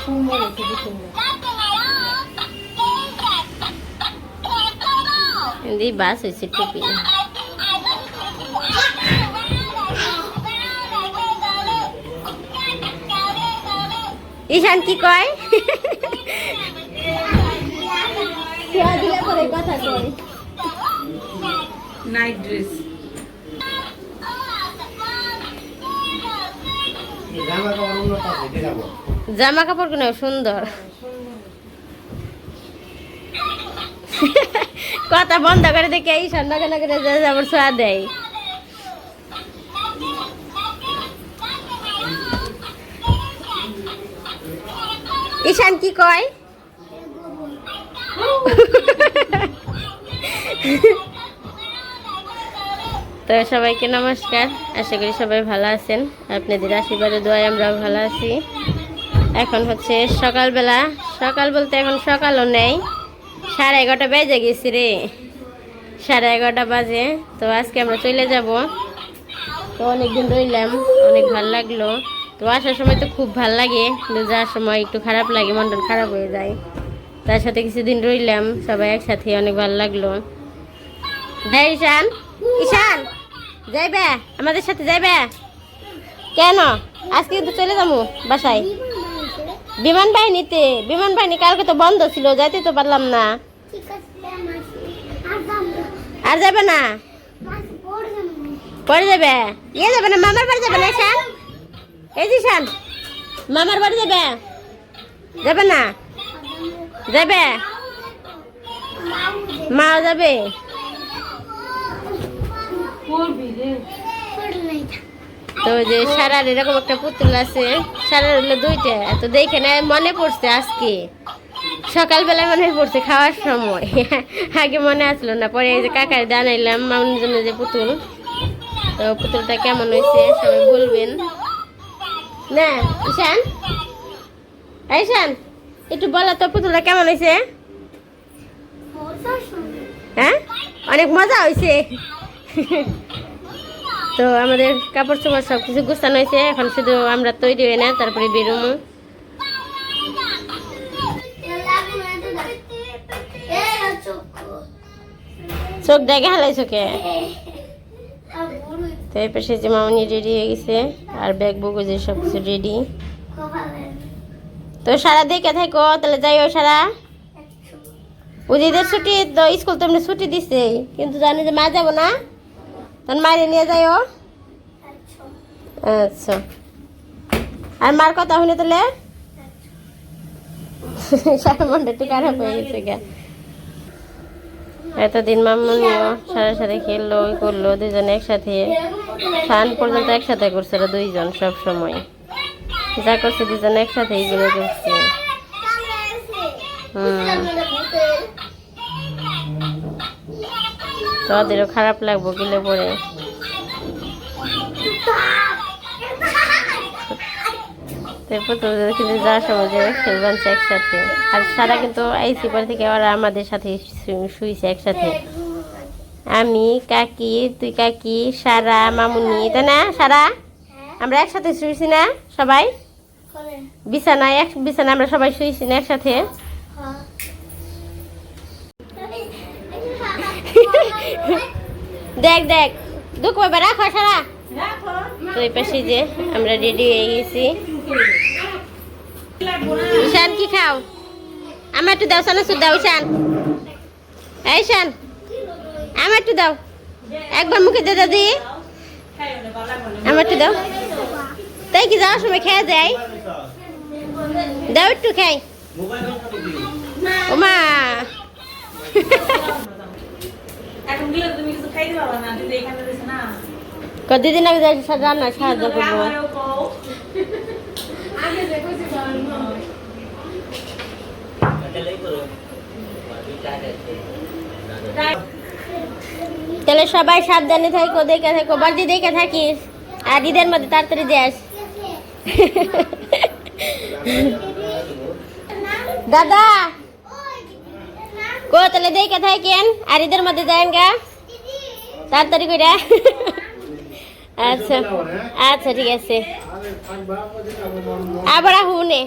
সুন্দর কি সুন্দর দি বাস হয়েছে টুপি ঈশান কি কয়? দিলে কথা কই নাইট ড্রেস। জামা কাপড়গুলো সুন্দর। কথা বন্ধ করে দেখে ঈশান নাকে নাকে যাবার ছোঁয়া দেয়। ঈশান কি কয়? তো সবাইকে নমস্কার। আশা করি সবাই ভালো আছেন। আপনাদের আশীর্বাদে, দোয়ায় আমরাও ভালো আছি। এখন হচ্ছে সকালবেলা। সকাল বলতে এখন সকালও নেই। সাড়ে এগারোটা বেজে গেছি রে। সাড়ে এগারোটা বাজে। তো আজকে আমরা চলে যাব। তো অনেকদিন রইলাম। অনেক ভালো লাগল। তো আসার সময় তো খুব ভালো লাগে। কিন্তু যাওয়ার সময় একটু খারাপ লাগে মন টন খারাপ হয়ে যায়। তার সাথে কিছুদিন রইলাম। সবাই একসাথে অনেক ভালো লাগল। হ্যাঁ ঈশান? ঈশান? যাইবে? আমাদের সাথে যাইবে? কেন? আজকে কিন্তু চলে যাব বাসায়। বিমান বাহিনীতে, বিমান বাহিনী কালকে তো বন্ধ ছিল, যাইতে তো পারলাম না। আর যাবে না? পরে যাবে? ইয়ে যাবে না, মামার বাড়ি যাবে না ঈশান এই যে ঈশান মামার বাড়ি যাবে? যাবে না? যাবে? মা যাবে? তো যে সারার এরকম একটা পুতুল আছে সারার হলো দুইটা। তো দেখে না মনে পড়ছে আজকে। সকালবেলায় মনে পড়ছে খাওয়ার সময়। আগে মনে আসলো না পরে এই যে কাকার জানাইলাম মামুর জন্য যে পুতুল। তো পুতুলটা কেমন হয়েছে সবাই বলবেন। না ঈশান? ঈশান একটু বলো তো পুতুলটা কেমন হয়েছে? হ্যাঁ? অনেক মজা হয়েছে। তো আমাদের কাপড় চোপড় সব কিছু গুছানো হয়েছে, এখন শুধু আমরা তৈরি হয়ে না, তারপরে বেরোবো। চোখ দেখে হালাই চোখে। তো এই পাশে যে মামনি রেডি হয়ে গেছে, আর ব্যাগ বুক যে সব কিছু রেডি তো সারা দেখে থাকো, তাহলে যাইও সারা। উদিদের ছুটি, তো স্কুল তো এমনি ছুটি দিছে, কিন্তু জানি যে মা যাব না। তখন মায়ের নিয়ে যাইও আচ্ছা। আর মার কথা শুনে তাহলে? সারা মনটা একটু খারাপ হয়ে গেছে গা। এতদিন মামুনিও সারা সাথে খেললো ওই করল দুজনে একসাথে। ফান পর্যন্ত একসাথে করছে ওরা দুইজন সব সময়। যা করছে দুজন একসাথে এইগুলো করছে। হুম। তো ওদেরও খারাপ লাগবো গেলে পরে। ওদের কিন্তু যাওয়ার সময় যে খেলবানছে একসাথে। আর সারা কিন্তু আইসি পর থেকে ওরা আমাদের সাথে শু- শুইছে একসাথে। আমি কাকি তুই কাকি সারা মামুনি তাই না সারা? আমরা একসাথে শুয়েছি না সবাই? বিছানায় এক বিছানায় আমরা সবাই শুয়েছি না একসাথে। দেখ দেখ। দুঃখ পাবে রাখো সারা তো এই পাশে যে আমরা রেডি হয়ে গেছি। ঈশান কি খাও? আমার একটু দাও সানা দাও ঈশান। এই ঈশান আমার একটু দাও। একবার মুখে দে দাদি। আমার একটু দাও। তাই কি যাওয়ার সময় খেয়ে যায় দাও একটু খাই। ওমা। কতদিন আগে যাই রান্না সাহায্য করব তাহলে সবাই সাবধানে থাকো দেখে থাকো বাড়ি দেখে থাকিস। আর ঈদের মধ্যে তাড়াতাড়ি যাস। দাদা! কো তাহলে দেখে থাকেন আর ঈদের মধ্যে যায়েন গা তাড়াতাড়ি করে। আচ্ছা আচ্ছা ঠিক আছে। আবার হুনে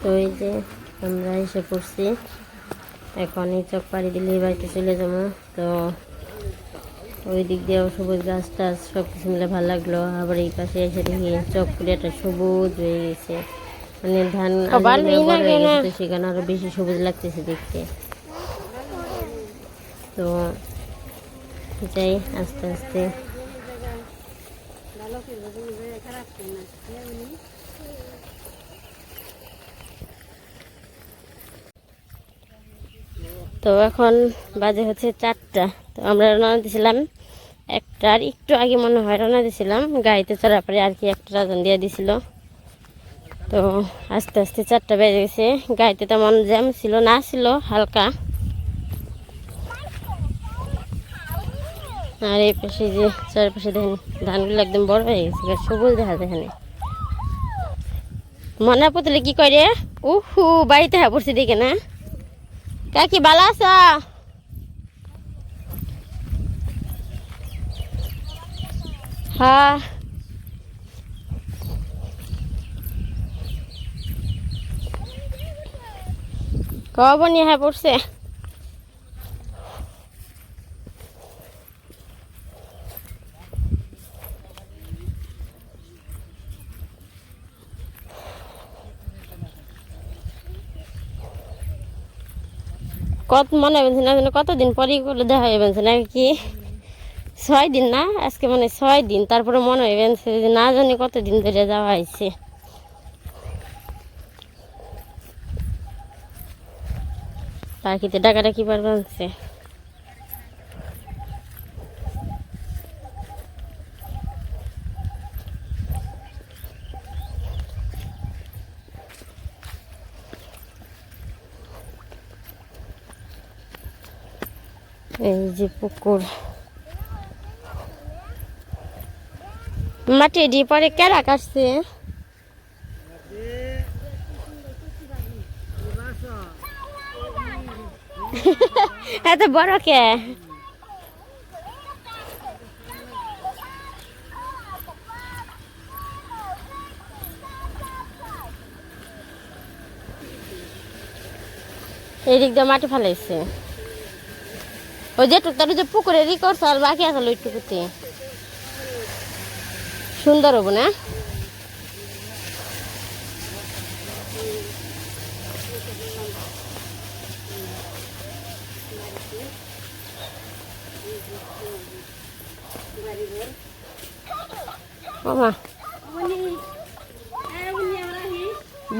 তো এই যে আমরা এসে পড়ছি। এখন এই চক পাড়ি দিলে বাড়িতে চলে যাব। তো ওই দিক দিয়েও সবুজ গাছ টাছ সব কিছু মিলে ভালো লাগল। আবার এই পাশে এসে দেখি চক পুরিয়াটা সবুজ হয়ে গেছে। মানে ধান সেখানে আরও বেশি সবুজ লাগতেছে দেখতে। তো যাই আস্তে আস্তে তো এখন বাজে হচ্ছে চারটা। তো আমরা রওনা দিয়েছিলাম একটার একটু আগে মনে হয় রওনা দিয়েছিলাম গাড়িতে চড়ার পরে আর কি একটা রাজন দিয়ে দিছিল। তো আস্তে আস্তে চারটা বেজে গেছে। গাড়িতে তেমন জ্যাম ছিল, না ছিল, হালকা। আর এই পাশে যে চারপাশে দেখেন, ধানগুলো একদম বড় হয়ে গেছে সবুজ দেখা যায় মনে পুতলে কি করে উহু, বাড়িতে হ্যাঁ পড়ছি দেখে না। কাকি ভালো আছো হ্যাঁ কব নিয়ে হ্যাঁ পড়ছে কত মনে হয়েছে না কতদিন পরই করে দেখা হয়েছে না কি ছয় দিন না? আজকে মানে ছয় দিন। তারপরে মনে হয়েছে যে না জানি কতদিন ধরে যাওয়া হয়েছে। পাখিতে ডাকাটা কি পারবে এই যে পুকুর। মাটি দিয়ে পরে কেরা কাটছে? এত বড় কে? এই দিক দিয়ে মাটি ফেলাইছে। ওই যে টুকটার যে পুকুরে রি করছ আর বাকি আছে ওইটুকুতে সুন্দর হব না?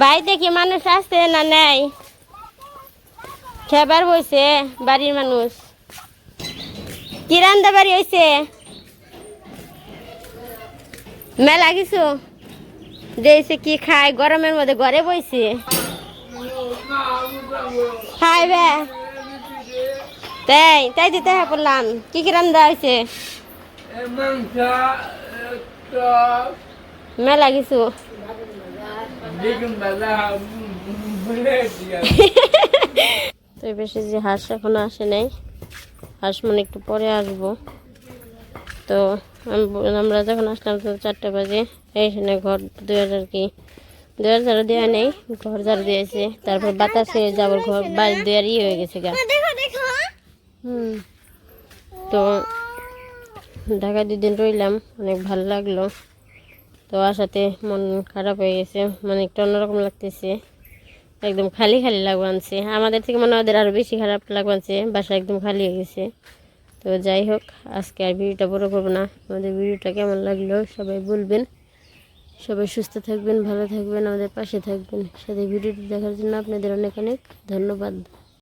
বাড়িতে কি মানুষ আসছে না নেই? খেবার বইছে, বাড়ির মানুষ। কি রান্দা বাড়ি হয়েছে মেলা কিছু? দিয়েছে কি খায়? গরমের মধ্যে ঘরে বইছে? খাইবে তাই তাই দিতে হ্যাঁ বললাম কি কি রান্দা হয়েছে মেলা কিছু। তো বেশি যে হাঁস এখনও আসে নাই। হাঁস মানে একটু পরে আসব। তো আমি আমরা যখন আসলাম তো চারটে বাজে এইখানে ঘর দুয়ার আর কি? দুয়ার ঝাড়ু দেওয়া নেই ঘর ঝাড়ু দিয়েছে তারপর বাতাসে যাবার ঘর বাড়ি দুয়ার ই হয়ে গেছে গা। হুম। তো ঢাকা দুদিন রইলাম অনেক ভালো লাগল। তো আসাতে মন খারাপ হয়ে গেছে মানে একটু অন্যরকম লাগতেছে। একদম খালি খালি লাগবানছে আমাদের থেকে মনে ওদের আরও বেশি খারাপ লাগবানছে বাসা একদম খালি হয়ে গেছে। তো যাই হোক, আজকে আর ভিডিওটা বড় করব না। আমাদের ভিডিওটা কেমন লাগল সবাই বলবেন। সবাই সুস্থ থাকবেন, ভালো থাকবেন, আমাদের পাশে থাকবেন। সাথে ভিডিওটি দেখার জন্য আপনাদের অনেক অনেক ধন্যবাদ।